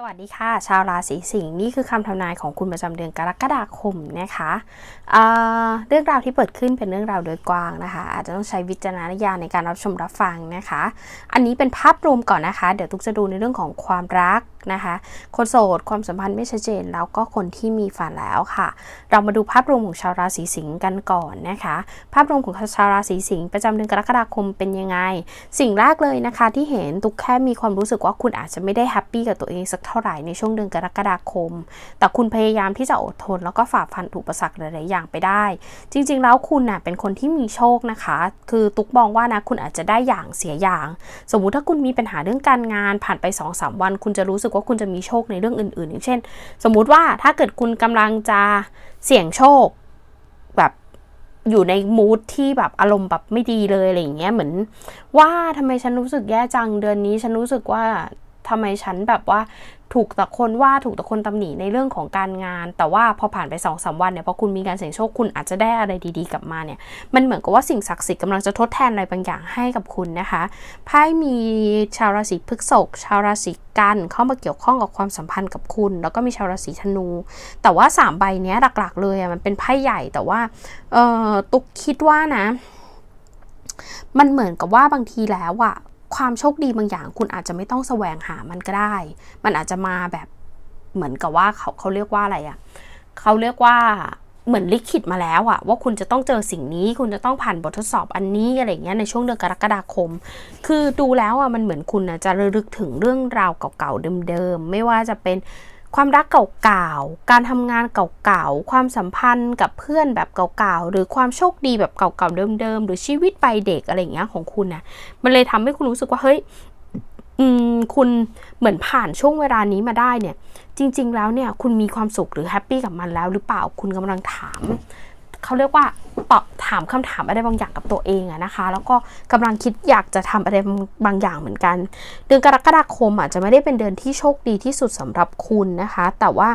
สวัสดีค่ะ ชาวราศีสิงห์นี่คือคำทำนายของคุณประจำเดือนกรกฎาคมนะคะเเรื่องราวที่เปิดขึ้นเป็นเรื่องราวโดยกว้างนะคะ อาจจะต้องใช้วิจารณญาณในการรับชมรับฟังนะคะ อันนี้เป็นภาพรวมก่อนนะคะ เดี๋ยวตุกจะดูในเรื่องของความรัก นะคะ คนโสดความสัมพันธ์ไม่ชัดเจนแล้วก็คนที่มีแฟนแล้วค่ะ เรามาดูภาพรวมของชาวราศีสิงห์กันก่อนนะคะ ภาพรวมของชาวราศีสิงห์ประจำเดือนกรกฎาคมเป็นยังไง สิ่งแรกเลยนะคะที่เห็นตุกแค่มีความรู้สึกว่าคุณอาจจะไม่ได้แฮปปี้กับตัวเองสักเท่าไหร่ในช่วงเดือนกรกฎาคม แต่คุณพยายามที่จะอดทน แล้วก็ฝ่าฟันอุปสรรคหลาย ๆ อย่างไปได้ จริง ๆ แล้วคุณน่ะเป็นคนที่มีโชคนะคะ คือตุกมองว่านะคุณอาจจะได้อย่างเสียอย่าง สมมุติถ้าคุณมีปัญหาเรื่องการงานผ่านไป2อสวัน คุณจะรู้สึกว่าคุณจะมีโชคในเรื่องอื่นๆ อย่างเช่น สมมุติว่าถ้าเกิดคุณกำลังจะเสี่ยงโชค แบบอยู่ในมูทที่แบบอารมณ์แบบไม่ดีเลยอะไรอย่างเงี้ยเหมือน ว่าทำไมฉันรู้สึกแย่จังเดือนนี้ ฉันรู้สึกว่าทำไมฉันแบบว่า ถูกแต่คนว่าถูกแต่คนตำหนิในเรื่องของการงาน แต่ว่าพอผ่านไป2อสวันเนี่ยพอคุณมีการเสี่ยงโชคคุณอาจจะได้อะไรดีๆกลับมาเนี่ยมันเหมือนกับว่าสิ่งศักดิ์สิทธิ์กำลังจะทดแทนอะไรบางอย่างให้กับคุณนะคะไพ่มีชาวราศีพฤษภชาวราศีกันเข้ามาเกี่ยวข้องกับความสัมพันธ์กับคุณ แล้วก็มีชาวราศีธนู แต่ว่า 3 ใบเนี้ยหลักๆ เลยอะมันเป็นไพ่ใหญ่แต่ว่าเออตุกคิดว่านะ มันเหมือนกับว่าบางทีแล้วอะ ความโชคดีบางอย่าง คุณอาจจะไม่ต้องแสวงหามันก็ได้ มันอาจจะมาแบบเหมือนกับว่าเขาเขาเรียกว่าอะไรอะเขาเรียกว่าเหมือนลิขิตมาแล้วอะว่าคุณจะต้องเจอสิ่งนี้ คุณจะต้องผ่านบททดสอบอันนี้อะไรเงี้ยในช่วงเดือนกรกฎาคม คือดูแล้วอะมันเหมือนคุณนะจะระลึกถึงเรื่องราวเก่าๆเดิมๆไม่ว่าจะเป็น ความรักเก่าๆ การทำงานเก่าๆ ความสัมพันธ์กับเพื่อนแบบเก่าๆ หรือความโชคดีแบบเก่าๆ เดิมๆ หรือชีวิตใบเด็กอะไรอย่างเงี้ยของคุณนะมันเลยทำให้คุณรู้สึกว่าเฮ้ยอืมคุณเหมือนผ่านช่วงเวลานี้มาได้เนี่ย จริง ๆ แล้วเนี่ยคุณมีความสุขหรือแฮปปี้กับมันแล้วหรือเปล่าคุณกำลังถามเขาเรียกว่า ตอบถามคำถามอะไรบางอย่างกับตัวเองอะนะคะ แล้วก็กำลังคิดอยากจะทำอะไรบางอย่างเหมือนกัน เดือนกรกฎาคมอาจจะไม่ได้เป็นเดือนที่โชคดีที่สุดสำหรับคุณนะคะ แต่ว่า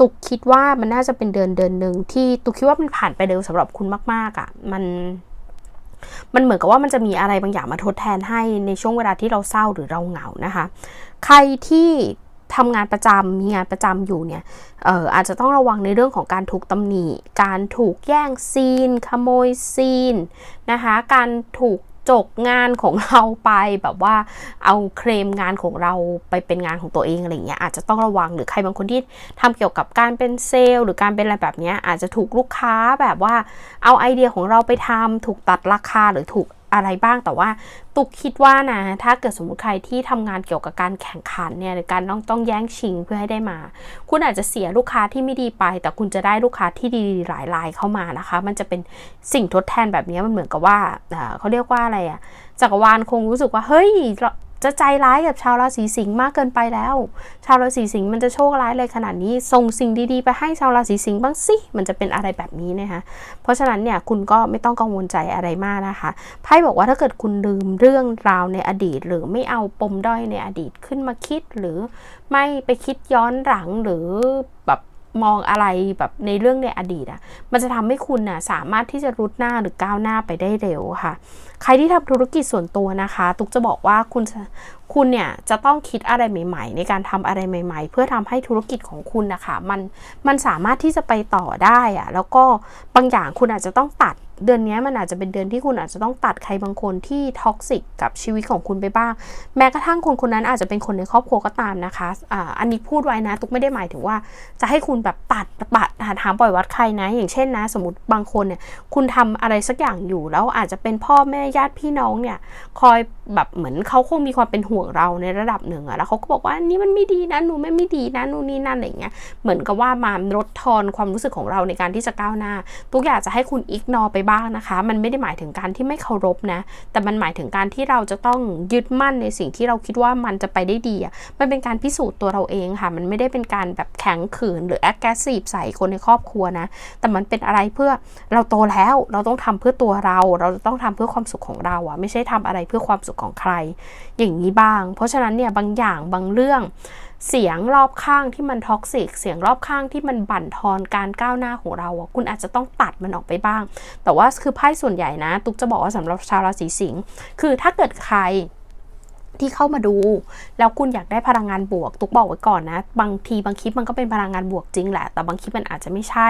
ตุกคิดว่ามันน่าจะเป็นเดือนเดือนหนึ่งที่ตุกคิดว่ามันผ่านไปเร็วสำหรับคุณมากๆอะ่ะมันมันเหมือนกับว่ามันจะมีอะไรบางอย่างมาทดแทนให้ในช่วงเวลาที่เราเศร้าหรือเราเหงานะคะ ใครที่ ทำงานประจำมีงานประจำอยู่เนี่ยอออาจจะต้องระวังในเรื่องของการถูกตำหนิ การถูกแย่งซีน ขโมยซีนนะคะ การถูกจกงานของเราไปแบบว่าเอาเคลมงานของเราไปเป็นงานของตัวเองอะไรเงี้ยอาจจะต้องระวังหรือใครบางคนที่ทำเกี่ยวกับการเป็นเซลล์หรือการเป็นอะไรแบบนี้อาจจะถูกลูกค้าแบบว่าเอาไอเดียของเราไปทำถูกตัดราคาหรือถูก อะไรบ้างแต่ว่าตุกคิดว่านะ ถ้าเกิดสมมติใครที่ทำงานเกี่ยวกับการแข่งขันเนี่ยหรือการต้องต้องแย่งชิงเพื่อให้ได้มา คุณอาจจะเสียลูกค้าที่ไม่ดีไป แต่คุณจะได้ลูกค้าที่ดีหลายรายเข้ามานะคะ มันจะเป็นสิ่งทดแทนแบบนี้มันเหมือนกับว่าเขาเรียกว่าอะไรอะจักรวาลคงรู้สึกว่าเฮ้ย จะใจร้ายกับชาวราศีสิงห์มากเกินไปแล้ว ชาวราศีสิงห์มันจะโชคร้ายเลยขนาดนี้ ส่งสิ่งดีๆ ไปให้ชาวราศีสิงห์บ้างสิ มันจะเป็นอะไรแบบนี้นะคะเพราะฉะนั้นเนี่ยคุณก็ไม่ต้องกังวลใจอะไรมากนะคะ ไพ่บอกว่าถ้าเกิดคุณลืมเรื่องราวในอดีต หรือไม่เอาปมด้อยในอดีตขึ้นมาคิด หรือไม่ไปคิดย้อนหลังหรือแบบ มองอะไรแบบในเรื่องในอดีตอะ่ะ มันจะทำให้คุณน่ะสามารถที่จะรุดหน้าหรือก้าวหน้าไปได้เร็วค่ะ ใครที่ทำธุรกิจส่วนตัวนะคะ ตุกจะบอกว่าคุณคุณเนี่ยจะต้องคิดอะไรใหม่ ๆ ในการทำอะไรใหม่ ๆ เพื่อทำให้ธุรกิจของคุณนะคะมันมันสามารถที่จะไปต่อได้อะแล้วก็บางอย่างคุณอาจจะต้องตัด เดือนนี้มันอาจจะเป็นเดือนที่คุณอาจจะต้องตัดใครบางคนที่ท็อกซิกกับชีวิตของคุณไปบ้าง แม้กระทั่งคนคนนั้นอาจจะเป็นคนในครอบครัวก็ตามนะคะอ่าอันนี้พูดไว้นะ ตุกไม่ได้หมายถึงว่า จะให้คุณแบบตัดปัดหาปล่อยวัดใครนะ อย่างเช่นนะ สมมติบางคนเนี่ยคุณทำอะไรสักอย่างอยู่แล้วอาจจะเป็นพ่อแม่ญาติพี่น้องเนี่ยคอย แบบเหมือนเขาคงมีความเป็นห่วงเราในระดับหนึ่งอะแล้วเขาก็บอกว่านี่มันไม่ดีนะหนูไม่ไม่ดีนะนู่นนี่นั่นอะไรเงี้ยเหมือนกับว่ามาลดทอนความรู้สึกของเราในการที่จะก้าวหน้าตุกอยากจะให้คุณอิกนอไปบ้างนะคะ มันไม่ได้หมายถึงการที่ไม่เคารพนะ แต่มันหมายถึงการที่เราจะต้องยึดมั่นในสิ่งที่เราคิดว่ามันจะไปได้ดีอะมันเป็นการพิสูจน์ตัวเราเองค่ะ มันไม่ได้เป็นการแบบแข็งขืนหรือ aggressive ใส่คนในครอบครัวนะ แต่มันเป็นอะไรเพื่อเราโตแล้วเราต้องทำเพื่อตัวเรา เราต้องทำเพื่อความสุขของเราอะไม่ใช่ทำอะไรเพื่อความสุขของใคร อย่างนี้บ้าง เพราะฉะนั้นเนี่ยบางอย่างบางเรื่อง เสียงรอบข้างที่มันท็อกซิกเสียงรอบข้างที่มันบั่นทอนการก้าวหน้าของเราอะคุณอาจจะต้องตัดมันออกไปบ้าง แต่ว่าคือไพ่ส่วนใหญ่นะ ตุ๊กจะบอกว่าสำหรับชาวราศีสิงห์คือถ้าเกิดใคร ที่เข้ามาดู แล้วคุณอยากได้พลังงานบวก ตุกบอกไว้ก่อนนะ บางทีบางคลิปมันก็เป็นพลังงานบวกจริงแหละ แต่บางคลิปมันอาจจะไม่ใช่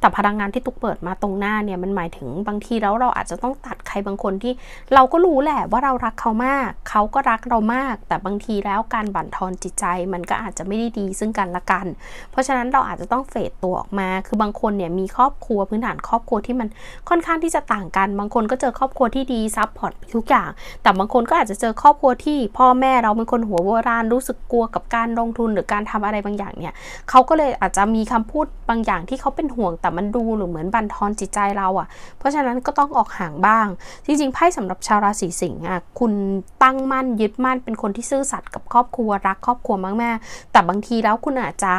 แต่พลังงานที่ตุกเปิดมาตรงหน้าเนี่ยมันหมายถึงบางทีแล้วเราอาจจะต้องตัดใครบางคนที่ เราก็รู้แหละว่าเรารักเขามาก เขาก็รักเรามาก แต่บางทีแล้วการบั่นทอนจิตใจมันก็อาจจะไม่ได้ดีซึ่งกันและกัน เพราะฉะนั้นเราอาจจะต้องเฟดตัวออกมา คือบางคนเนี่ยมีครอบครัวพื้นฐานครอบครัวที่มันค่อนข้างที่จะต่างกัน บางคนก็เจอครอบครัวที่ดีซับพอร์ตทุกอย่าง แต่บางคนก็อาจจะเจอครอบครัวที่พ่อแม่เราเป็นคนหัวโบราณรู้สึกกลัวกับการลงทุนหรือการทำอะไรบางอย่างเนี่ยเขาก็เลยอาจจะมีคำพูดบางอย่างที่เขาเป็นห่วงแต่มันดูหรือเหมือนบั่นทอนจิตใจเราอะ่ะ เพราะฉะนั้นก็ต้องออกห่างบ้าง จริงๆไพ่สำหรับชาวราศีสิงห์อะคุณตั้งมั่นยึดมั่นเป็นคนที่ซื่อสัตย์กับครอบครัวรักครอบครัวมากๆ แต่บางทีแล้วคุณอาจจะ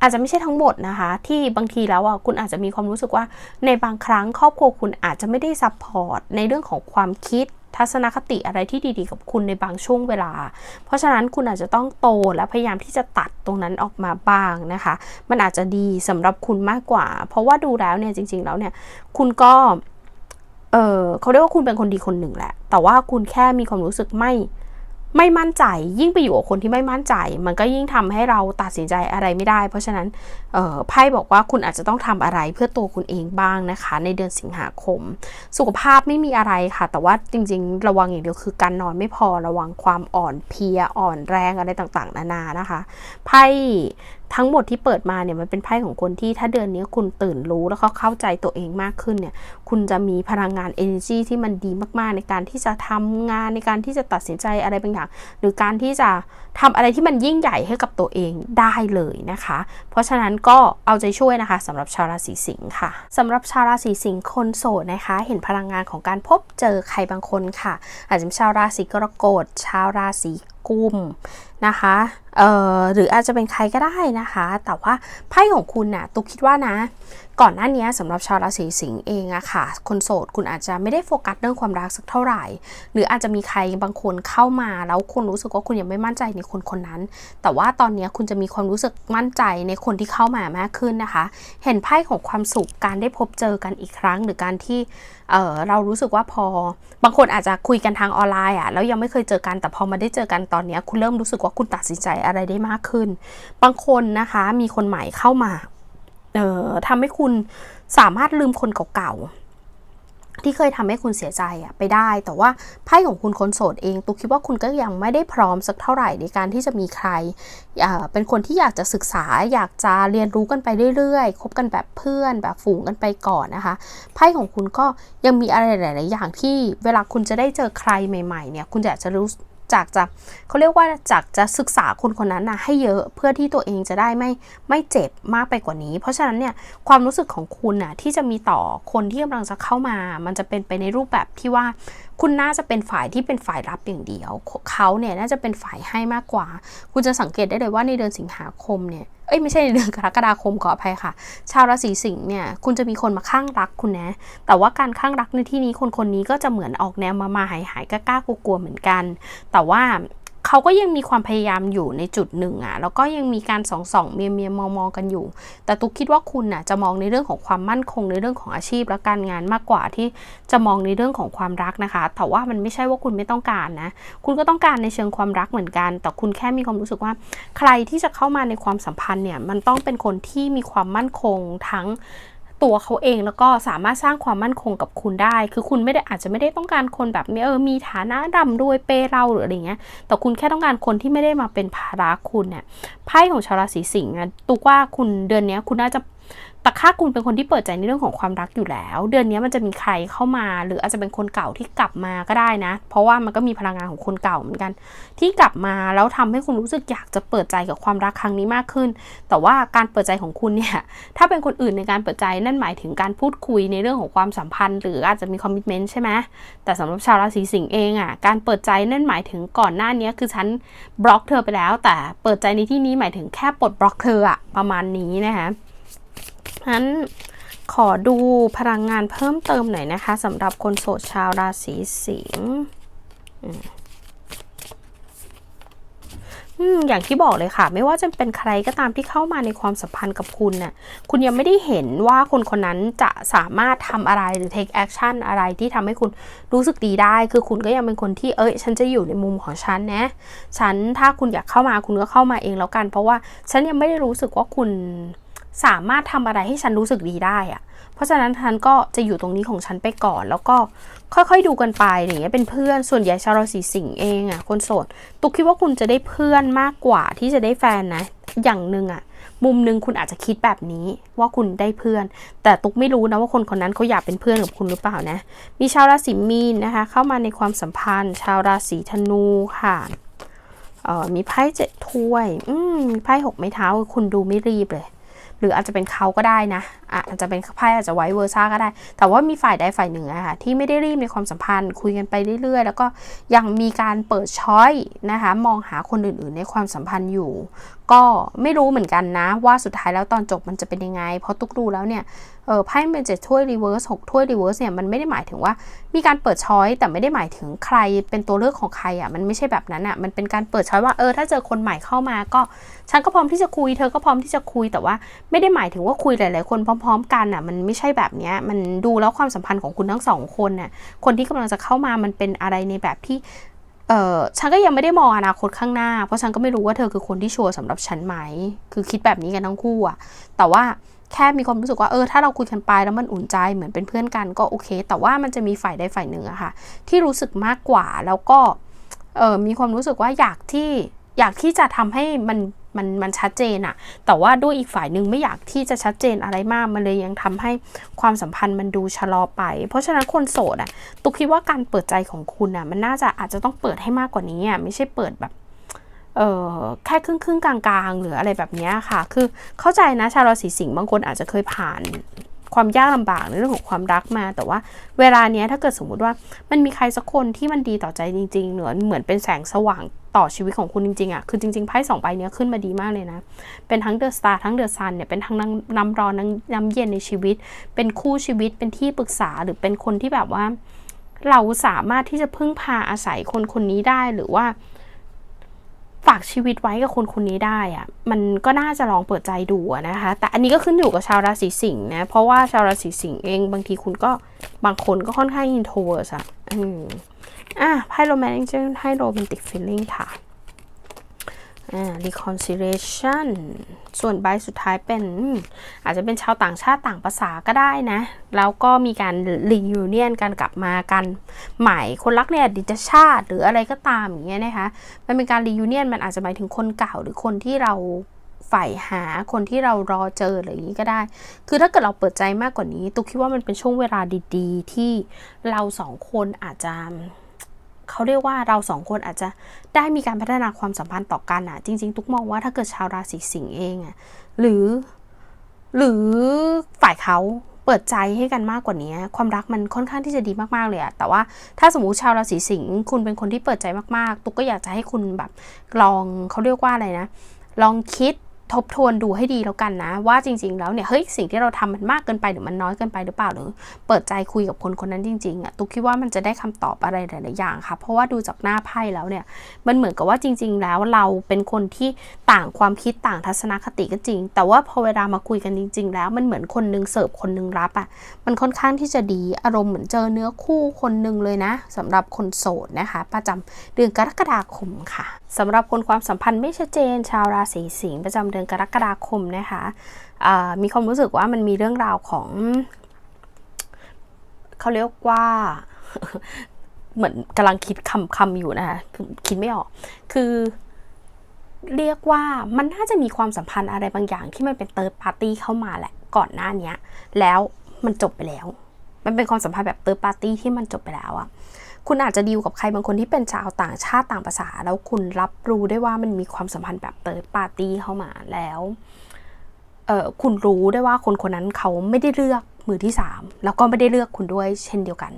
อาจจะไม่ใช่ทั้งหมดนะคะ ที่บางทีแล้วอะคุณอาจจะมีความรู้สึกว่า ในบางครั้งครอบครัวคุณอาจจะไม่ได้ซัพพอร์ตในเรื่องของความคิด ทัศนคติอะไรที่ดีๆ กับคุณในบางช่วงเวลา เพราะฉะนั้นคุณอาจจะต้องโตและพยายามที่จะตัดตรงนั้นออกมาบ้างนะคะ มันอาจจะดีสำหรับคุณมากกว่า เพราะว่าดูแล้วเนี่ยจริง ๆ แล้วเนี่ยคุณก็ เออเขาเรียกว่าคุณเป็นคนดีคนหนึ่งแหละ แต่ว่าคุณแค่มีความรู้สึกไม่ ไม่มั่นใจ ยิ่งไปอยู่กับคนที่ไม่มั่นใจ มันก็ยิ่งทำให้เราตัดสินใจอะไรไม่ได้ เพราะฉะนั้นไพ่บอกว่าคุณอาจจะต้องทำอะไรเพื่อตัวคุณเองบ้างนะคะ ในเดือนสิงหาคม สุขภาพไม่มีอะไรค่ะ แต่ว่าจริง ๆ ระวังอย่างเดียวคือการนอนไม่พอระวังความอ่อนเพลียอ่อนแรงอะไรต่างๆ นานานะคะไพ่ ทั้งหมดที่เปิดมาเนี่ยมันเป็นไพ่ของคนที่ถ้าเดือนนี้คุณตื่นรู้แล้วก็เข้าใจตัวเองมากขึ้นเนี่ยคุณจะมีพลังงาน energy ที่มันดีมากๆ ในการที่จะทำงานในการที่จะตัดสินใจอะไรบางอย่าง หรือการที่จะทำอะไรที่มันยิ่งใหญ่ให้กับตัวเองได้เลยนะคะ เพราะฉะนั้นก็เอาใจช่วยนะคะสำหรับชาวราศีสิงค์ค่ะสำหรับชาวราศีสิงค์คนโสดนะคะ เห็นพลังงานของการพบเจอใครบางคนค่ะ อาจจะเป็นชาวราศีกรกฎชาวราศีกุมนะคะ หรืออาจจะเป็นใครก็ได้นะคะ แต่ว่าไพ่ของคุณน่ะตุกคิดว่านะ ก่อนหน้านี้สำหรับชาวราศีสิงห์เองอะค่ะ คนโสดคุณอาจจะไม่ได้โฟกัสเรื่องความรักสักเท่าไหร่ หรืออาจจะมีใครบางคนเข้ามา แล้วคุณรู้สึกว่าคุณยังไม่มั่นใจในคนคนนั้น แต่ว่าตอนนี้คุณจะมีความรู้สึกมั่นใจในคนที่เข้ามามากขึ้นนะคะ เห็นไพ่ของความสุขการได้พบเจอกันอีกครั้ง หรือการที่เออเรารู้สึกว่าพอบางคนอาจจะคุยกันทางออนไลน์อะแล้วยังไม่เคยเจอกันแต่พอมาได้เจอกันตอนนี้คุณเริ่มรู้สึกว่าคุณตัดสินใจอะไรได้มากขึ้น บางคนนะคะมีคนใหม่เข้ามาเอ่อทำให้คุณสามารถลืมคนเก่าๆที่เคยทำให้คุณเสียใจอะไปได้ แต่ว่าไพ่ของคุณคนโสดเองตุกคิดว่าคุณก็ยังไม่ได้พร้อมสักเท่าไหร่ในการที่จะมีใครเป็นคนที่อยากจะศึกษา อยากจะเรียนรู้กันไปเรื่อยๆ คบกันแบบเพื่อนแบบฝูงกันไปก่อนนะคะไพ่ของคุณก็ยังมีอะไรหลาย ๆ อย่างที่เวลาคุณจะได้เจอใครใหม่ ๆ เนี่ย คุณอยากจะรู้ จากจะเขาเรียกว่าจากจะศึกษาคนคนนั้นนะให้เยอะเพื่อที่ตัวเองจะได้ไม่ไม่เจ็บมากไปกว่านี้ เพราะฉะนั้นเนี่ยความรู้สึกของคุณน่ะที่จะมีต่อคนที่กำลังจะเข้ามา มันจะเป็นไปในรูปแบบที่ว่าคุณน่าจะเป็นฝ่ายที่เป็นฝ่ายรับอย่างเดียวเขาเนี่ยน่าจะเป็นฝ่ายให้มากกว่า คุณจะสังเกตได้เลยว่าในเดือนสิงหาคมเนี่ย เอ้ยไม่ใช่ในเดือนกรกฎาคมขออภัยค่ะ ชาวราศีสิงห์เนี่ยคุณจะมีคนมาข้างรักคุณนะ แต่ว่าการข้างรักในที่นี้คนคนนี้ก็จะเหมือนออกแนวมามาหายหายกล้ากลัวเหมือนกัน แต่ว่า เขาก็ยังมีความพยายามอยู่ในจุดหนึ่งอะ่ะแล้วก็ยังมีการส่องส่องเมียเมียมองมองกันอยู่ แต่ตุ๊กคิดว่าคุณน่ะจะมองในเรื่องของความมั่นคงในเรื่องของอาชีพและการงานมากกว่าที่จะมองในเรื่องของความรักนะคะ แต่ว่ามันไม่ใช่ว่าคุณไม่ต้องการนะ คุณก็ต้องการในเชิงความรักเหมือนกัน แต่คุณแค่มีความรู้สึกว่า ใครที่จะเข้ามาในความสัมพันธ์เนี่ย มันต้องเป็นคนที่มีความมั่นคงทั้ง ตัวเขาเองแล้วก็สามารถสร้างความมั่นคงกับคุณได้ คือคุณไม่ได้อาจจะไม่ได้ต้องการคนแบบเออมีฐานะร่ำรวยเปเราหรืออะไรเงี้ย แต่คุณแค่ต้องการคนที่ไม่ได้มาเป็นภาระคุณเนี่ยไพ่ของชาวราศีสิงห์ตุกว่าคุณเดือนนี้คุณน่าจะ แต่ค่าคุณเป็นคนที่เปิดใจในเรื่องของความรักอยู่แล้ว เดือนนี้มันจะมีใครเข้ามา หรืออาจจะเป็นคนเก่าที่กลับมาก็ได้นะ เพราะว่ามันก็มีพลังงานของคนเก่าเหมือนกัน ที่กลับมาแล้วทำให้คุณรู้สึกอยากจะเปิดใจกับความรักครั้งนี้มากขึ้น แต่ว่าการเปิดใจของคุณเนี่ยถ้าเป็นคนอื่นในการเปิดใจนั่นหมายถึงการพูดคุยในเรื่องของความสัมพันธ์ หรืออาจจะมีคอมมิชเมนต์ใช่ไหมแต่สำหรับชาวราศีสิงห์เองอะการเปิดใจนั่นหมายถึงก่อนหน้านี้คือฉันบล็อกเธอไปแล้ว แต่เปิดใจในที่นี้หมายถึงแค่ปลดบล็อกเธออะประมาณนี้นะคะ นั้นขอดูพลังงานเพิ่มเติมหน่อยนะคะสำหรับคนโสดชาวราศีสิงห์อย่างที่บอกเลยค่ะ ไม่ว่าจะเป็นใครก็ตามที่เข้ามาในความสัมพันธ์กับคุณน่ะคุณยังไม่ได้เห็นว่าคนคนนั้นจะสามารถทำอะไรหรือ take action อะไรที่ทำให้คุณรู้สึกดีได้ คือคุณก็ยังเป็นคนที่เอ้ย ฉันจะอยู่ในมุมของฉันนะฉันถ้าคุณอยากเข้ามาคุณก็เข้ามาเองแล้วกัน เพราะว่าฉันยังไม่ได้รู้สึกว่าคุณ สามารถทำอะไรให้ฉันรู้สึกดีได้อะเพราะฉะนั้นฉันก็จะอยู่ตรงนี้ของฉันไปก่อน แล้วก็ค่อยๆดูกันไปอย่างเงี้ยเป็นเพื่อนส่วนใหญ่ชาวราศีสิงห์เองอะคนโสดตุกคิดว่าคุณจะได้เพื่อนมากกว่าที่จะได้แฟนนะ อย่างหนึ่งอะมุมหนึ่งคุณอาจจะคิดแบบนี้ว่าคุณได้เพื่อน แต่ตุกไม่รู้นะว่าคนคนนั้นเขาอยากเป็นเพื่อนกับคุณหรือเปล่านะ มีชาวราศีมีนนะคะ เข้ามาในความสัมพันธ์ ชาวราศีธนูค่ะออมีไพ่เจ็ดถ้วย อืมมีไพ่หกไม้เท้าคุณดูไม่รีบเลย หรืออาจจะเป็นเขาก็ได้นะอะอาจจะเป็นไพ่อาจจะไว้เวอร์ซ่าก็ได้ แต่ว่ามีฝ่ายใดฝ่ายหนึ่งอะค่ะที่ไม่ได้รีบในความสัมพันธ์ คุยกันไปเรื่อยๆ แล้วก็ยังมีการเปิดช้อยนะคะมองหาคนอื่นๆ ในความสัมพันธ์อยู่ก็ไม่รู้เหมือนกันนะ ว่าสุดท้ายแล้วตอนจบมันจะเป็นยังไง เพราะตุกดูแล้วเนี่ยเออไพ่เป็นเจ็ดถ้วยรีเวิร์สหกถ้วยรีเวิร์สเนี่ยมันไม่ได้หมายถึงว่ามีการเปิดช้อยแต่ไม่ได้หมายถึงใครเป็นตัวเลือกของใครอะ่ะมันไม่ใช่แบบนั้นอะ่ะมันเป็นการเปิดช้อยว่าเออถ้าเจอคนใหม่เข้ามาก็ฉันก็พร้อมที่จะคุยเธอก็พร้อมที่จะคุยแต่ว่าไม่ได้หมายถึงว่าคุยหลาย ๆ คนพร้อม ๆ กันอะมันไม่ใช่แบบเนี้ยมันดูแล้วความสัมพันธ์ของคุณทั้งสองคนน่ะคนที่กำลังจะเข้ามามันเป็นอะไรในแบบที่ เออฉันก็ยังไม่ได้มองอนาคตข้างหน้า เพราะฉันก็ไม่รู้ว่าเธอคือคนที่ชัวร์สำหรับฉันไหม คือคิดแบบนี้กันทั้งคู่อะแต่ว่าแค่มีความรู้สึกว่าเออถ้าเราคุยกันไปแล้วมันอุ่นใจเหมือนเป็นเพื่อนกันก็โอเค แต่ว่ามันจะมีฝ่ายใดฝ่ายหนึ่งอะค่ะ ที่รู้สึกมากกว่าแล้วก็เออมีความรู้สึกว่าอยากที่อยากที่จะทำให้มัน มันมันชัดเจนอะแต่ว่าด้วยอีกฝ่ายหนึ่งไม่อยากที่จะชัดเจนอะไรมากมันเลยยังทำให้ความสัมพันธ์มันดูชะลอไป เพราะฉะนั้นคนโสดอะตุกคิดว่าการเปิดใจของคุณอะมันน่าจะอาจจะต้องเปิดให้มากกว่านี้อะไม่ใช่เปิดแบบเออแค่ครึ่งครึ่งกลางๆ หรืออะไรแบบนี้ค่ะ คือเข้าใจนะชาวราศีสิงห์บางคนอาจจะเคยผ่าน ความยากลำบากในเรื่องของความรักมา แต่ว่าเวลาเนี้ยถ้าเกิดสมมุติว่ามันมีใครสักคนที่มันดีต่อใจจริงๆเหมือนเหมือนเป็นแสงสว่างต่อชีวิตของคุณจริงๆอะ่ะคือจริงๆไพ่สองใบเนี้ยขึ้นมาดีมากเลยนะ เป็นทั้งเดอะสตาร์ทั้งเดอะซันเนี่ยเป็นทั้งน้ำร้อนน้ำน้ำเย็นในชีวิต เป็นคู่ชีวิตเป็นที่ปรึกษาหรือเป็นคนที่แบบว่า เราสามารถที่จะพึ่งพาอาศัยคนคนนี้ได้หรือว่า ฝากชีวิตไว้กับคนคนนี้ได้อะมันก็น่าจะลองเปิดใจดูนะคะ แต่อันนี้ก็ขึ้นอยู่กับชาวราศีสิงห์นะ เพราะว่าชาวราศีสิงห์เองบางทีคุณก็บางคนก็ค่อนข้างอินโทรเวิร์สอะอืมอะไพ่โรแมนติกให้โรแมนติกฟีลลิ่งค่ะ reconciliation ส่วนใบสุดท้ายเป็นอาจจะเป็นชาวต่างชาติต่างภาษาก็ได้นะ แล้วก็มีการ reunion กันกลับมากันใหม่คนรักในอดีตชาติ หรืออะไรก็ตามอย่างเงี้ยนะคะ มันเป็นการ reunion มันอาจจะหมายถึงคนเก่าหรือคนที่เราใฝ่หาคนที่เรารอเจออะไรอย่างนี้ก็ได้ คือถ้าเกิดเราเปิดใจมากกว่านี้ ตุ๊กคิดว่ามันเป็นช่วงเวลาดี ๆ ที่เราสองคนอาจจะ เขาเรียกว่าเราสองคนอาจจะได้มีการพัฒนาความสัมพันธ์ต่อกันอะจริง ๆ ทุกมองว่าถ้าเกิดชาวราศีสิงห์เองอะหรือ หรือฝ่ายเขาเปิดใจให้กันมากกว่านี้ ความรักมันค่อนข้างที่จะดีมากๆเลยอะแต่ว่าถ้าสมมติชาวราศีสิงห์คุณเป็นคนที่เปิดใจมากๆ ตุ๊กก็อยากจะให้คุณแบบลองเขาเรียกว่าอะไรนะ ลองคิด ทบทวนดูให้ดีแล้วกันนะ ว่าจริง ๆ แล้วเนี่ยเฮ้ยสิ่งที่เราทำมันมากเกินไปหรือมันน้อยเกินไปหรือเปล่าหรือ เปิดใจคุยกับคนคนนั้นจริงๆอะตุ๊กคิดว่ามันจะได้คำตอบอะไรหลายๆอย่างค่ะ เพราะว่าดูจากหน้าไพ่แล้วเนี่ย มันเหมือนกับว่าจริง ๆ แล้วเราเป็นคนที่ต่างความคิดต่างทัศนคติก็จริง แต่ว่าพอเวลามาคุยกันจริง ๆ แล้วมันเหมือนคนนึงเสิร์ฟคนนึงรับอะมันค่อนข้างที่จะดีอารมณ์เหมือนเจอเนื้อคู่คนนึงเลยนะสำหรับคนโสดนะคะ ประจำเดือนกรกฎาคมค่ะ สำหรับคนความสัมพันธ์ไม่ชัดเจน ชาวราศีสิงห์ประจำเดือนกรกฎาคมนะคะมีความรู้สึกว่ามันมีเรื่องราวของเขาเรียกว่าเหมือนกำลังคิดคำคำอยู่นะคะคิดไม่ออก คือเรียกว่ามันน่าจะมีความสัมพันธ์อะไรบางอย่างที่มันเป็นเติร์ดปาร์ตี้เข้ามาแหละก่อนหน้านี้แล้วมันจบไปแล้ว มันเป็นความสัมพันธ์แบบเติร์ดปาร์ตี้ที่มันจบไปแล้วอะ คุณอาจจะดีลกับใครบางคนที่เป็นชาวต่างชาติต่างภาษา แล้วคุณรับรู้ได้ว่ามันมีความสัมพันธ์แบบเติร์ดปาร์ตี้เข้ามาแล้วเออคุณรู้ได้ว่าคนคนนั้นเขาไม่ได้เลือกมือที่สามแล้วก็ไม่ได้เลือกคุณด้วยเช่นเดียวกัน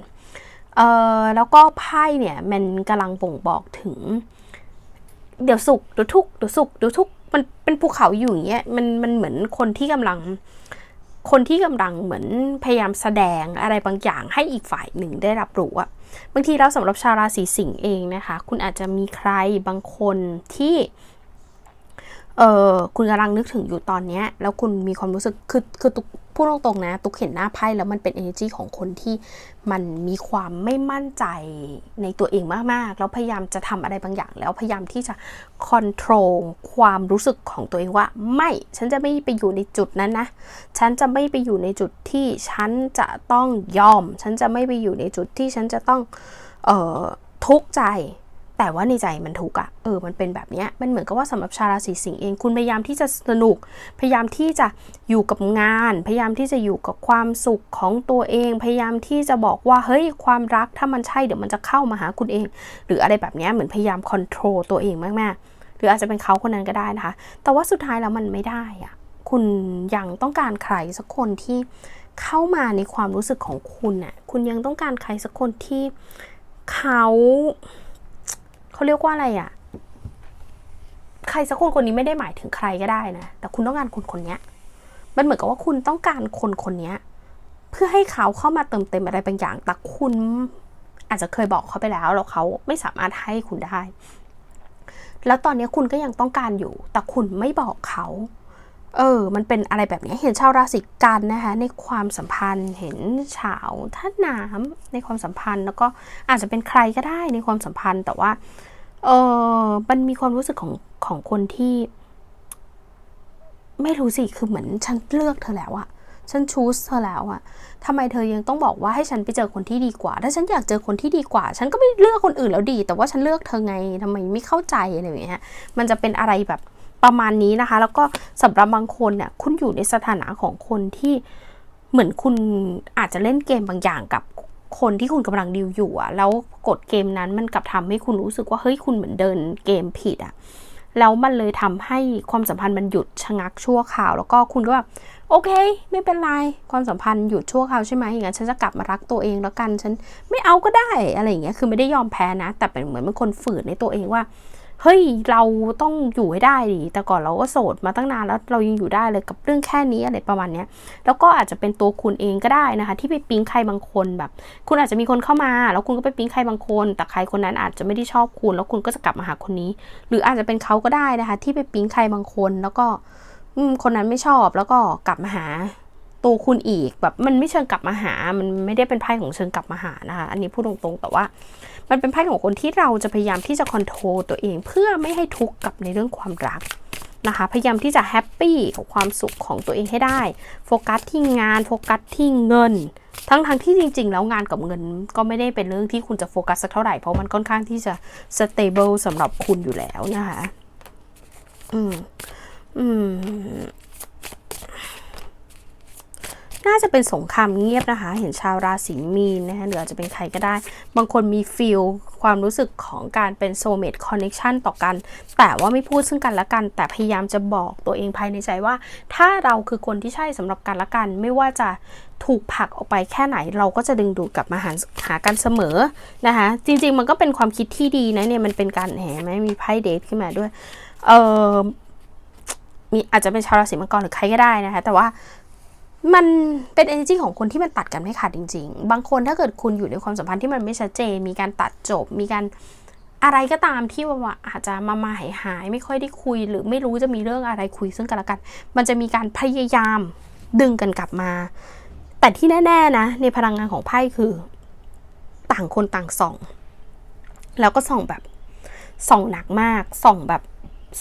เออแล้วก็ไพ่เนี่ยมันกำลังบ่งบอกถึง เดี๋ยวสุขเดี๋ยวทุกข์เดี๋ยวสุขเดี๋ยวทุกข์มันเป็นภูเขาอยู่อย่างเงี้ยมันมันเหมือนคนที่กำลัง คนที่กำลังเหมือนพยายามแสดงอะไรบางอย่างให้อีกฝ่ายหนึ่งได้รับรู้อะ บางทีแล้วสำหรับชาวราศีสิงห์เองนะคะ คุณอาจจะมีใครบางคนที่เออคุณกำลังนึกถึงอยู่ตอนนี้แล้วคุณมีความรู้สึกคือคือ พูดตรงๆนะ ตุกเห็นหน้าไพ่แล้วมันเป็น energy ของคนที่มันมีความไม่มั่นใจในตัวเองมากๆ แล้วพยายามจะทำอะไรบางอย่าง แล้วพยายามที่จะ control ความรู้สึกของตัวเองว่า ไม่ฉันจะไม่ไปอยู่ในจุดนั้นนะ ฉันจะไม่ไปอยู่ในจุดที่ฉันจะต้องยอม ฉันจะไม่ไปอยู่ในจุดที่ฉันจะต้องออทุกข์ใจ แต่ว่าในใจมันทุกอะเออ มันเป็นแบบนี้มันเหมือนกับว่าสำหรับชาวราศีสิงห์เอง คุณพยายามที่จะสนุก พยายามที่จะอยู่กับงาน พยายามที่จะอยู่กับความสุขของตัวเอง พยายามที่จะบอกว่า เฮ้ย ความรักถ้ามันใช่เดี๋ยวมันจะเข้ามาหาคุณเอง หรืออะไรแบบนี้เหมือนพยายามคอนโทรลตัวเองมากๆ หรืออาจจะเป็นเขาคนนั้นก็ได้นะคะ แต่ว่าสุดท้ายแล้วมันไม่ได้อะคุณยังต้องการใครสักคนที่เข้ามาในความรู้สึกของคุณน่ะ คุณยังต้องการใครสักคนที่เขา เขาเรียกว่าอะไรอะใครสักคนคนนี้ไม่ได้หมายถึงใครก็ได้นะ แต่คุณต้องการคนคนนี้มันเหมือนกับว่าคุณต้องการคนคนนี้เพื่อให้เขาเข้ามาเติมเต็มอะไรบางอย่าง แต่คุณอาจจะเคยบอกเขาไปแล้วแล้วเขาไม่สามารถให้คุณได้ แล้วตอนนี้คุณก็ยังต้องการอยู่ แต่คุณไม่บอกเขา เออ มันเป็นอะไรแบบนี้ เห็นชาวราศีกันนะคะ ในความสัมพันธ์ เห็นชาวท่าน้ำในความสัมพันธ์ แล้วก็อาจจะเป็นใครก็ได้ในความสัมพันธ์ แต่ว่า เออมันมีความรู้สึกของของคนที่ ไม่รู้สิ คือเหมือนฉันเลือกเธอแล้วอะฉันชูสเธอแล้วอะทำไมเธอยังต้องบอกว่าให้ฉันไปเจอคนที่ดีกว่า ถ้าฉันอยากเจอคนที่ดีกว่า ฉันก็ไม่เลือกคนอื่นแล้วดี แต่ว่าฉันเลือกเธอไงทำไมไม่เข้าใจอะไรอย่างเงี้ย มันจะเป็นอะไรแบบ ประมาณนี้นะคะ แล้วก็สำหรับบางคนเนี่ยคุณอยู่ในสถานะของคนที่เหมือนคุณอาจจะเล่นเกมบางอย่างกับคนที่คุณกำลังดิวอยู่อะแล้วกดเกมนั้นมันกลับทำให้คุณรู้สึกว่าเฮ้ยคุณเหมือนเดินเกมผิดอะแล้วมันเลยทำให้ความสัมพันธ์มันหยุดชะงักชั่วคราว แล้วก็คุณก็แบบโอเค ไม่เป็นไรความสัมพันธ์หยุดชั่วคราวใช่ไหมอย่างนั้นฉันจะกลับมารักตัวเองแล้วกันฉันไม่เอาก็ได้อะไรอย่างเงี้ยคือไม่ได้ยอมแพ้นะ แต่เป็นเหมือนเป็นคนฝืนในตัวเองว่า เฮ้ยเราต้องอยู่ให้ได้ดิแต่ก่อนเราก็โสดมาตั้งนานแล้วเรายังอยู่ได้เลยกับเรื่องแค่นี้อะไรประมาณเนี้ยแล้วก็อาจจะเป็นตัวคุณเองก็ได้นะคะ ที่ไปปิ๊งใครบางคนแบบ คุณอาจจะมีคนเข้ามา แล้วคุณก็ไปปิ๊งใครบางคน แต่ใครคนนั้นอาจจะไม่ได้ชอบคุณ แล้วคุณก็จะกลับมาหาคนนี้ หรืออาจจะเป็นเขาก็ได้นะคะ ที่ไปปิ๊งใครบางคนแล้วก็อคนนั้นไม่ชอบแล้วก็กลับมาหาตัวคุณอีกแบบมันไม่เชิงกลับมาหา มันไม่ได้เป็นไพ่ของเชิงกลับมาหานะคะ อันนี้พูดตรงๆแต่ว่า มันเป็นไพ่ของคนที่เราจะพยายามที่จะคอนโทรลตัวเอง เพื่อไม่ให้ทุกข์กับในเรื่องความรักนะคะ พยายามที่จะแฮปปี้กับความสุขของตัวเองให้ได้ โฟกัสที่งาน โฟกัสที่เงิน ทั้งทงที่จริง ๆ แล้วงานกับเงินก็ไม่ได้เป็นเรื่องที่คุณจะโฟกัสสักเท่าไหร่ เพราะมันค่อนข้างที่จะ stable สำหรับคุณอยู่แล้วนะคะ อืม อืม น่าจะเป็นสงครามเงียบนะคะ เห็นชาวราศีมีนนะคะหรืออาจจะเป็นใครก็ได้ บางคนมีฟีลความรู้สึกของการเป็นโซเม e คอนเน c ชันต่อกัน แต่ว่าไม่พูดซึ่งกันและกัน แต่พยายามจะบอกตัวเองภายในใจว่า ถ้าเราคือคนที่ใช่สำหรับกันและกัน ไม่ว่าจะถูกผลักออกไปแค่ไหนเราก็จะดึงดูดกลับมาหาหากันเสมอนะคะจริง ๆ มันก็เป็นความคิดที่ดีนะเนี่ยมันเป็นการแหมไหมมีไพ่เดทขึ้นมาด้วยเออมีอาจจะเป็นชาวราศีมังกรหรือใครก็ได้นะคะแต่ว่า มันเป็น energy ของคนที่มันตัดกันไม่ขาดจริง ๆ บางคนถ้าเกิดคุณอยู่ในความสัมพันธ์ที่มันไม่ชัดเจน มีการตัดจบ มีการอะไรก็ตามที่ว่าอาจจะมามาหายหายไม่ค่อยได้คุย หรือไม่รู้จะมีเรื่องอะไรคุยซึ่งกันและกัน มันจะมีการพยายามดึงกันกลับมา แต่ที่แน่ ๆ นะ ในพลังงานของไพ่คือ ต่างคนต่างส่อง แล้วก็ส่องแบบส่องหนักมากส่องแบบ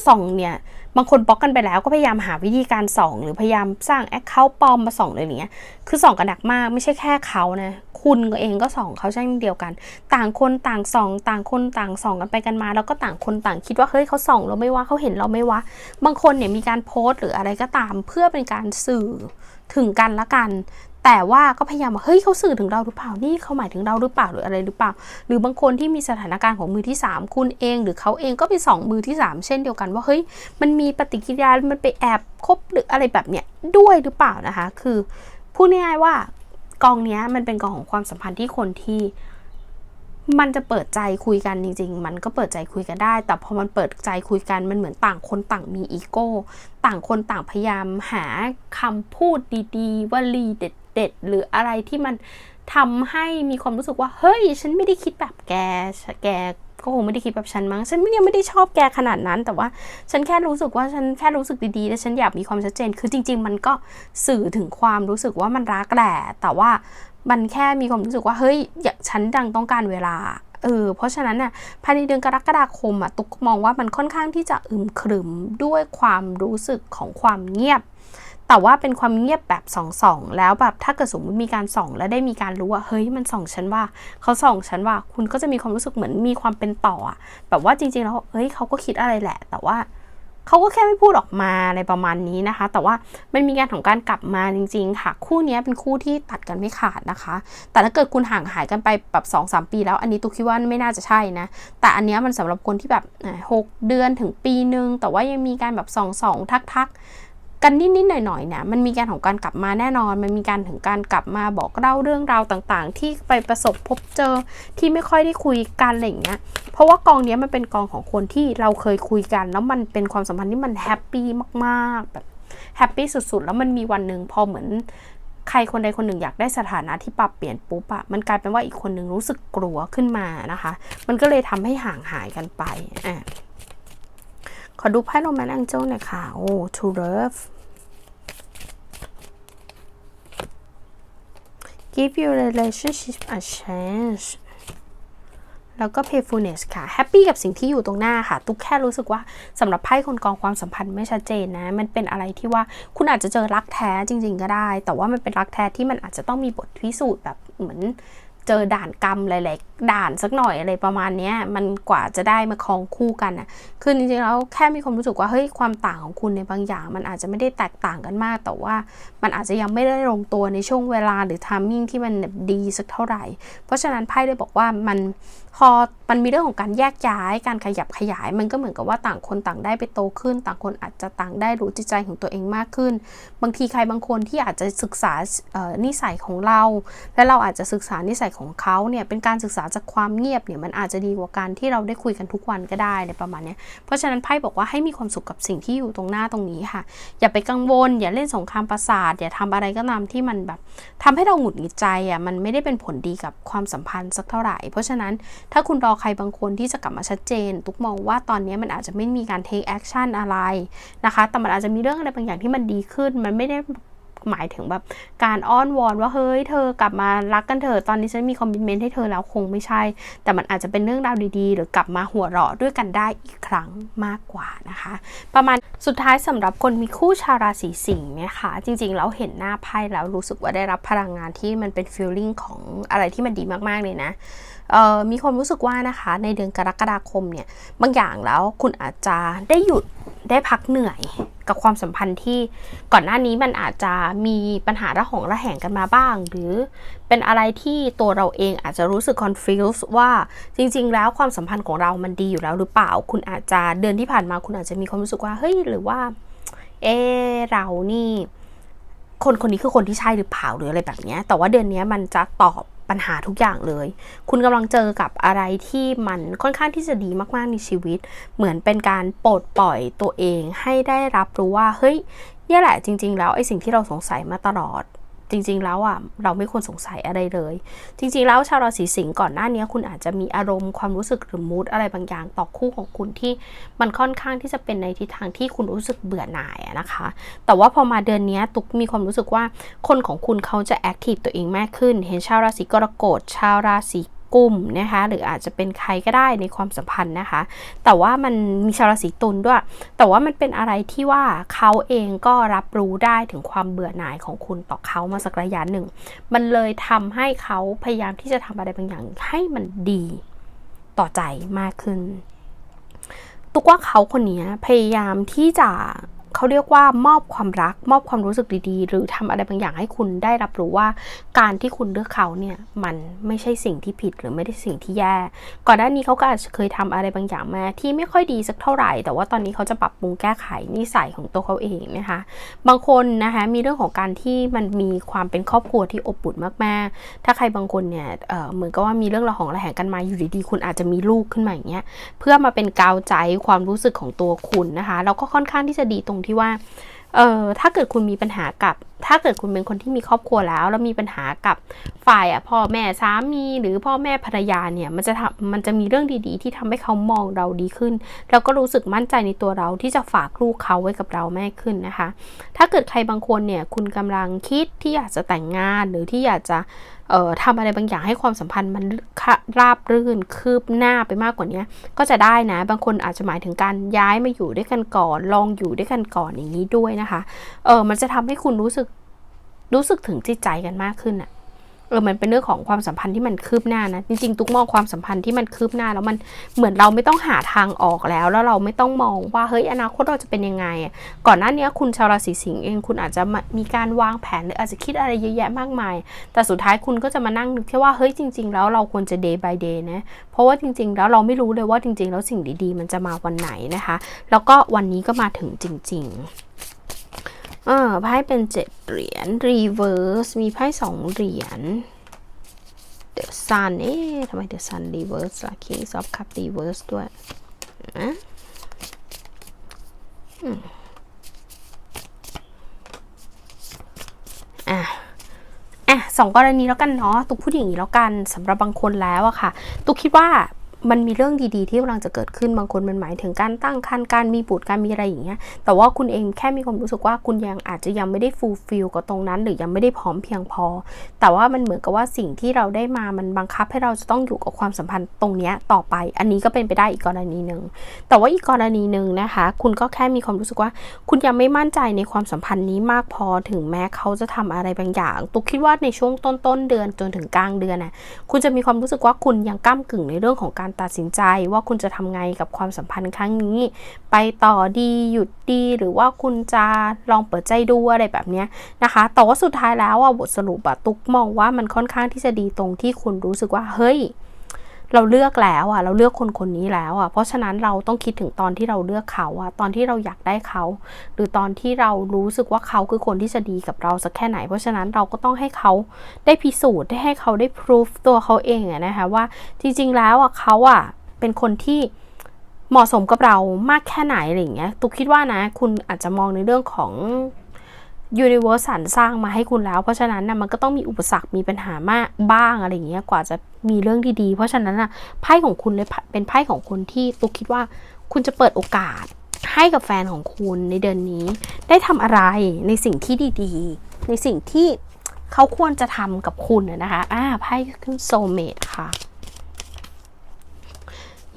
ส่องเนี่ย บางคนบล็อกกันไปแล้วก็พยายามหาวิธีการส่อง หรือพยายามสร้างแอคเคาท์ปลอมมาส่องเลยอย่างเงี้ยคือส่องกันหนักมากไม่ใช่แค่เขานะคุณเองก็ส่องเขาเช่นเดียวกัน ต่างคนต่างส่อง ต่างคนต่างส่องกันไปกันมา แล้วก็ต่างคนต่างคิดว่าเฮ้ยเขาส่องเราไม่ว่าเขาเห็นเราไม่ว่าบางคนเนี่ยมีการโพสต์หรืออะไรก็ตาม เพื่อเป็นการสื่อถึงกันละกัน แต่ว่าก็พยายามว่าเฮ้ยเขาสื่อถึงเราหรือเปล่านี่เขาหมายถึงเราหรือเปล่าหรืออะไรหรือเปล่า หรือบางคนที่มีสถานการณ์ของมือที่ 3 คุณเอง หรือเขาเองก็ไปส่องมือที่ 3 เช่นเดียวกันว่าเฮ้ยมันมีปฏิกิริยา มันไปแอบคบหรืออะไรแบบเนี้ยด้วยหรือเปล่านะคะ คือพูดง่ายๆว่ากองเนี้ยมันเป็นกองของความสัมพันธ์ที่คนที่มันจะเปิดใจคุยกันจริง ๆ มันก็เปิดใจคุยกันได้ แต่พอมันเปิดใจคุยกัน มันเหมือนต่างคนต่างมีอีโก้ ต่างคนต่างพยายามหาคำพูดดีๆวลีเด็ด หรืออะไรที่มันทำให้มีความรู้สึกว่า เฮ้ย ฉันไม่ได้คิดแบบแก แกก็คงไม่ได้คิดแบบฉันมั้ง ฉันไม่ยังไม่ได้ชอบแกขนาดนั้น แต่ว่าฉันแค่รู้สึกว่าฉันแค่รู้สึกดีๆ และฉันอยากมีความชัดเจน คือจริง ๆ มันก็สื่อถึงความรู้สึกว่ามันรักแหละ แต่ว่ามันแค่มีความรู้สึกว่า เฮ้ย อยากฉันดังต้องการเวลา เออ เพราะฉะนั้นน่ะ ภายในเดือนกรกฎาคมอะ ตุ๊กมองว่ามันค่อนข้างที่จะอึมครึมด้วยความรู้สึกของความเงียบ แต่ว่าเป็นความเงียบแบบสองสองแล้วแบบถ้าเกิดสมมติมีการส่อง แล้วได้มีการรู้ว่าเฮ้ยมันส่องฉันว่าเขาส่องฉันว่าคุณก็จะมีความรู้สึกเหมือนมีความเป็นต่ออะแบบว่าจริง ๆ แล้วเฮ้ยเขาก็คิดอะไรแหละ แต่ว่าเขาก็แค่ไม่พูดออกมาอะไรประมาณนี้นะคะ แต่ว่ามันมีการของการกลับมาจริง ๆ ค่ะ คู่นี้เป็นคู่ที่ตัดกันไม่ขาดนะคะ แต่ถ้าเกิดคุณห่างหายกันไปแบบ2อสปีแล้วอันนี้ตุคิดว่าไม่น่าจะใช่นะ แต่อันเนี้ยมันสำหรับคนที่แบบหกเดือนถึงปีนึง แต่ว่ายังมีการแบบสองสองทักทัก กันนิดๆหน่อยๆเนี่ยมันมีการของการกลับมาแน่นอน มันมีการถึงการกลับมาบอกเล่าเรื่องราวต่างๆ ที่ไปประสบพบเจอที่ไม่ค่อยได้คุยกันอะไรอย่างเงี้ยเพราะว่ากองเนี้ยมันเป็นกองของคนที่เราเคยคุยกัน แล้วมันเป็นความสัมพันธ์ที่มันแฮปปี้มากๆแบบแฮปปี้สุดๆ แล้วมันมีวันหนึ่งพอเหมือนใครคนใดคนหนึ่งอยากได้สถานะที่ปรับเปลี่ยนปุ๊บอะมันกลายเป็นว่าอีกคนหนึ่งรู้สึกกลัวขึ้นมานะคะ มันก็เลยทำให้ห่างหายกันไปอะ อดูไพ่โรแมนต์แองเจิลหน่อยค่ะ โอ้ to love give your relationship a chance แล้วก็ playfulness ค่ะ happy กับสิ่งที่อยู่ตรงหน้าค่ะ ตุ๊กแค่รู้สึกว่าสำหรับไพ่คนกองความสัมพันธ์ไม่ชัดเจนนะ มันเป็นอะไรที่ว่าคุณอาจจะเจอรักแท้จริง ๆ ก็ได้ แต่ว่ามันเป็นรักแท้ที่มันอาจจะต้องมีบทพิสูจน์แบบเหมือน เจอด่านกรรมหลาย ๆ ด่านสักหน่อยอะไรประมาณนี้มันกว่าจะได้มาคลองคู่กันอะคือจริงๆแล้วแค่มีความรู้สึกว่าเฮ้ยความต่างของคุณในบางอย่าง มันอาจจะไม่ได้แตกต่างกันมาก แต่ว่ามันอาจจะยังไม่ได้ลงตัวในช่วงเวลาหรือทามมิ่งที่มันแบบดีสักเท่าไหร่ เพราะฉะนั้นไพ่ได้บอกว่ามัน พอมันมีเรื่องของการแยกย้ายการขยับขยาย มันก็เหมือนกับว่าต่างคนต่างได้ไปโตขึ้น ต่างคนอาจจะต่างได้รู้จิตใจของตัวเองมากขึ้น บางทีใครบางคนที่อาจจะศึกษาเออนิสัยของเรา และเราอาจจะศึกษานิสัยของเขาเนี่ยเป็นการศึกษาจากความเงียบเนี่ยมันอาจจะดีกว่าการที่เราได้คุยกันทุกวันก็ได้ในประมาณนี้เพราะฉะนั้นไพ่บอกว่าให้มีความสุขกับสิ่งที่อยู่ตรงหน้าตรงนี้ค่ะ อย่าไปกังวล อย่าเล่นสงครามประสาทอย่าทำอะไรก็ตามที่มันแบบทำให้เราหงุดหงิดใจอะมันไม่ได้เป็นผลดีกับความสัมพันธ์สักเท่าไหร่ เพราะฉะนั้นถ้าคุณรอใครบางคนที่จะกลับมาชัดเจน ตุกมองว่าตอนนี้มันอาจจะไม่มีการ take action อะไรนะคะ แต่มันอาจจะมีเรื่องอะไรบางอย่างที่มันดีขึ้น มันไม่ได้หมายถึงแบบการอ้อนวอนว่าเฮ้ยเธอกลับมารักกันเถอะตอนนี้ฉันมีคอมมิชเมนต์ให้เธอแล้วคงไม่ใช่ แต่มันอาจจะเป็นเรื่องราวดีๆ หรือกลับมาหัวเราะด้วยกันได้อีกครั้งมากกว่านะคะ ประมาณสุดท้ายสำหรับคนมีคู่ชาวราศีสิงห์เนี่ยค่ะ จริงๆแล้วเห็นหน้าไพ่แล้วรู้สึกว่าได้รับพลังงานที่มันเป็นฟีลลิ่งของอะไรที่มันดีมากๆเลยนะ มีความรู้สึกว่านะคะในเดือนกรกฎาคมเนี่ยบางอย่างแล้วคุณอาจจะได้หยุดได้พักเหนื่อยกับความสัมพันธ์ที่ก่อนหน้านี้มันอาจจะมีปัญหาระหองระแหงกันมาบ้าง หรือเป็นอะไรที่ตัวเราเองอาจจะรู้สึก confused ว่าจริง ๆ แล้วความสัมพันธ์ของเรามันดีอยู่แล้วหรือเปล่า คุณอาจจะเดือนที่ผ่านมาคุณอาจจะมีความรู้สึกว่าเฮ้ยหรือว่าเออเรานี่ คนคนนี้คือคนที่ใช่หรือเปล่าหรืออะไรแบบนี้แต่ว่าเดือนนี้มันจะตอบ ปัญหาทุกอย่างเลย คุณกำลังเจอกับอะไรที่มันค่อนข้างที่จะดีมากๆในชีวิต เหมือนเป็นการปลดปล่อยตัวเองให้ได้รับรู้ว่าเฮ้ยเนี่ยแหละจริง ๆ แล้วไอ้สิ่งที่เราสงสัยมาตลอด จริง ๆ แล้วอะเราไม่ควรสงสัยอะไรเลย จริง ๆ แล้วชาวราศีสิงห์ก่อนหน้านี้คุณอาจจะมีอารมณ์ความรู้สึกหรือมูดอะไรบางอย่างต่อคู่ของคุณที่มันค่อนข้างที่จะเป็นในทิศทางที่คุณรู้สึกเบื่อหน่ายนะคะ แต่ว่าพอมาเดือนนี้ตุกมีความรู้สึกว่าคนของคุณเขาจะแอคทีฟตัวเองมากขึ้น เห็นชาวราศีกรกฎชาวราศี กุมนะคะหรืออาจจะเป็นใครก็ได้ในความสัมพันธ์นะคะ แต่ว่ามันมีชาวราศีตุลด้วย แต่ว่ามันเป็นอะไรที่ว่าเขาเองก็รับรู้ได้ถึงความเบื่อหน่ายของคุณต่อเขามาสักระยะหนึ่ง มันเลยทำให้เขาพยายามที่จะทำอะไรบางอย่างให้มันดีต่อใจมากขึ้น ตุกว่าเขาคนนี้พยายามที่จะ เขาเรียกว่ามอบความรัก มอบความรู้สึกดีๆ หรือทำอะไรบางอย่างให้คุณได้รับรู้ว่า การที่คุณเลือกเขาเนี่ยมันไม่ใช่สิ่งที่ผิดหรือไม่ได้สิ่งที่แย่ ก่อนหน้านี้เขาก็อาจจะเคยทำอะไรบางอย่างมาที่ไม่ค่อยดีสักเท่าไหร่ แต่ว่าตอนนี้เขาจะปรับปรุงแก้ไขนิสัยของตัวเขาเองนะคะบางคนนะคะมีเรื่องของการที่มันมีความเป็นครอบครัวที่อบอุ่นมากๆ ถ้าใครบางคนเนี่ยเเหมือนกับว่ามีเรื่องระหองระแหงกันมาอยู่ดีๆ คุณอาจจะมีลูกขึ้นมาอย่างเงี้ยเพื่อมาเป็นกาวใจความรู้สึกของตัวคุณนะคะแล้วก็ค่อนข้างที่จะดีตรงที่ว่าเออถ้าเกิดคุณมีปัญหากับ ถ้าเกิดคุณเป็นคนที่มีครอบครัวแล้ว แล้วมีปัญหากับฝ่ายอะพ่อแม่สามีหรือพ่อแม่ภรรยาเนี่ยมันจะทำมันจะมีเรื่องดีๆ ที่ทำให้เขามองเราดีขึ้น แล้วก็รู้สึกมั่นใจในตัวเราที่จะฝากลูกเขาไว้กับเราแม่ขึ้นนะคะ ถ้าเกิดใครบางคนเนี่ยคุณกำลังคิดที่อยากจะแต่งงานหรือที่อยากจะเอ่อทำอะไรบางอย่างให้ความสัมพันธ์มันราบรื่นคืบหน้าไปมากกว่านี้ก็จะได้นะ บางคนอาจจะหมายถึงการย้ายมาอยู่ด้วยกันก่อน ลองอยู่ด้วยกันก่อนอย่างนี้ด้วยนะคะ เออมันจะทำให้คุณรู้สึก รู้สึกถึงจิตใจกันมากขึ้นอะเออมันเป็นเรื่องของความสัมพันธ์ที่มันคืบหน้านะ จริงๆตุกมองความสัมพันธ์ที่มันคืบหน้าแล้วมันเหมือนเราไม่ต้องหาทางออกแล้ว แล้วเราไม่ต้องมองว่าเฮ้ยอนาคตเราจะเป็นยังไง ก่อนหน้านี้คุณชาวราศีสิงห์เองคุณอาจจะมีการวางแผนหรืออาจจะคิดอะไรเยอะแยะมากมาย แต่สุดท้ายคุณก็จะมานั่งนึกแค่ว่าเฮ้ยจริง ๆ แล้วเราควรจะ day by day นะ เพราะว่าจริง ๆ แล้วเราไม่รู้เลยว่าจริง ๆ แล้วสิ่งดีๆ มันจะมาวันไหนนะคะ แล้วก็วันนี้ก็มาถึงจริง ๆ ออไพ่เป็นเจ็ดเหรียญ reverse มีไพ่สองเหรียญ The Sun เอ๊ะทำไม The Sun reverse ล่ะ King of Cup reverse ด้วยนะอะอะสองกรณีแล้วกันเนาะตุกพูดอย่างนี้แล้วกันสำหรับบางคนแล้วอะค่ะตุกคิดว่า มันมีเรื่องดีๆ ที่กำลังจะเกิดขึ้นบางคนมันหมายถึงการตั้งครรภ์การมีบุตรการมีอะไรอย่างเงี้ย แต่ว่าคุณเองแค่มีความรู้สึกว่าคุณยังอาจจะยังไม่ได้ฟูลฟิลกับตรงนั้น หรือยังไม่ได้พร้อมเพียงพอ แต่ว่ามันเหมือนกับว่าสิ่งที่เราได้มามันบังคับให้เราจะต้องอยู่กับความสัมพันธ์ตรงเนี้ยต่อไป อันนี้ก็เป็นไปได้อีกกรณีหนึ่งแต่ว่าอีกกรณีหนึ่งนะคะ คุณก็แค่มีความรู้สึกว่า คุณยังไม่มั่นใจในความสัมพันธ์นี้มากพอถึงแม้เขาจะทำอะไรบางอย่างตุกคิดว่าในช่วงต้นต้นเดือนจนถึงกลางเดือนน่ะคุณจะมีความรู้สึกว่าคุณยังก้ากึ่งในเรื่องของการตัดสินใจว่าคุณจะทำไงกับความสัมพันธ์ครั้งนี้ ไปต่อดีหยุดดีหรือว่าคุณจะลองเปิดใจดูอะไรแบบนี้นะคะ แต่ว่าสุดท้ายแล้วอะบทสรุปอะตุกมองว่ามันค่อนข้างที่จะดีตรงที่คุณรู้สึกว่าเฮ้ย เราเลือกแล้วอะ เราเลือกคนคนนี้แล้วอะ เพราะฉะนั้นเราต้องคิดถึงตอนที่เราเลือกเขาอะ ตอนที่เราอยากได้เขา หรือตอนที่เรารู้สึกว่าเขาคือคนที่จะดีกับเราสักแค่ไหน เพราะฉะนั้นเราก็ต้องให้เขาได้พิสูจน์ได้ให้เขาได้พิสูจตัวเขาเองอะนะคะว่าจริงๆแล้วอะเขาอะเป็นคนที่เหมาะสมกับเรามากแค่ไหนอะไรอย่างเงี้ย ตุกคิดว่านะ คุณอาจจะมองในเรื่องของ ยูนิเวอร์สันสร้างมาให้คุณแล้ว เพราะฉะนั้นนะมันก็ต้องมีอุปสรรคมีปัญหามากบ้างอะไรอย่างเงี้ยกว่าจะมีเรื่องดีๆ เพราะฉะนั้นนะไพ่ของคุณเลยเป็นไพ่ของคนที่ตุกคิดว่าคุณจะเปิดโอกาสให้กับแฟนของคุณในเดือนนี้ ได้ทำอะไรในสิ่งที่ดีๆ ในสิ่งที่เขาควรจะทำกับคุณนะคะอ่าไพ่ขึ้นโซเมตค่ะ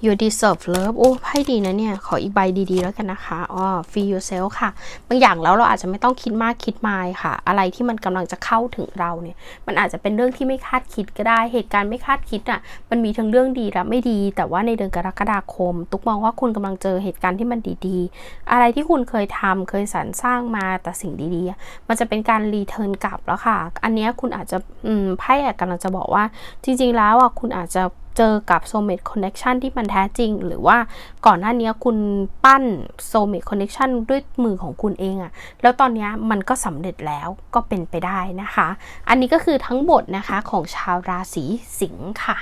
you deserve love โอ้ไพ่ดีนะเนี่ย ขออีกใบดีๆแล้วกันนะคะอ๋อ feel yourself ค่ะ บางอย่างแล้วเราอาจจะไม่ต้องคิดมากคิดมายค่ะ อะไรที่มันกำลังจะเข้าถึงเราเนี่ย มันอาจจะเป็นเรื่องที่ไม่คาดคิดก็ได้ เหตุการณ์ไม่คาดคิดอะ มันมีทั้งเรื่องดีและไม่ดี แต่ว่าในเดือนกรกฎาคม ตุกมองว่าคุณกำลังเจอเหตุการณ์ที่มันดีๆ อะไรที่คุณเคยทำเคยสรรสร้างมาแต่สิ่งดีๆ มันจะเป็นการรีเทิร์นกลับแล้วค่ะ อันนี้คุณอาจจะอืมไพ่กำลังจะบอกว่า จริง ๆ แล้วอะคุณอาจจะ เจอกับ soulmate connection ที่มันแท้จริง หรือว่าก่อนหน้านี้คุณปั้น soulmate connection ด้วยมือของคุณเองอะแล้วตอนนี้มันก็สำเร็จแล้วก็เป็นไปได้นะคะ อันนี้ก็คือทั้งหมดนะคะของชาวราศีสิงค์ค่ะ